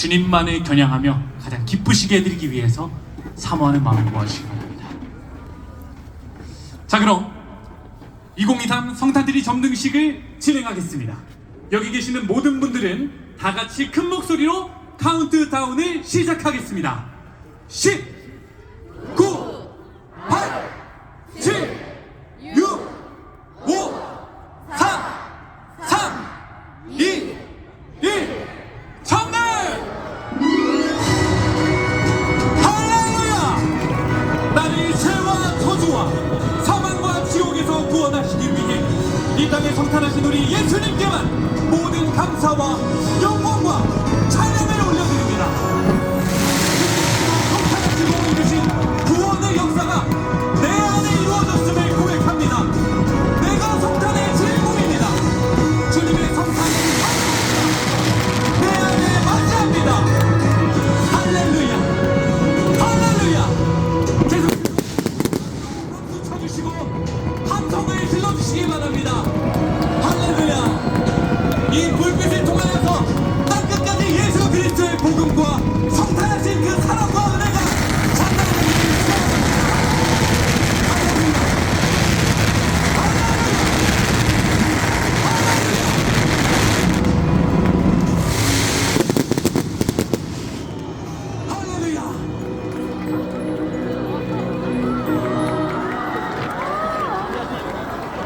주님만을 겨냥하며 가장 기쁘시게 해드리기 위해서 사모하는 마음을 모아주시기 바랍니다. 자 그럼 2023 성탄들이 점등식을 진행하겠습니다. 여기 계시는 모든 분들은 다 같이 큰 목소리로 카운트다운을 시작하겠습니다. 10, 구원하시기 위해 이 땅에 성탄하신 우리 예수님께만 모든 감사와 질러주시기 바랍니다. 할렐루야! 이 불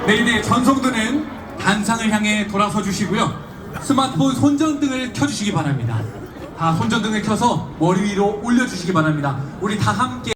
네, 이제 전성도는 단상을 향해 돌아서 주시고요. 스마트폰 손전등을 켜주시기 바랍니다. 다 손전등을 켜서 머리 위로 올려주시기 바랍니다. 우리 다 함께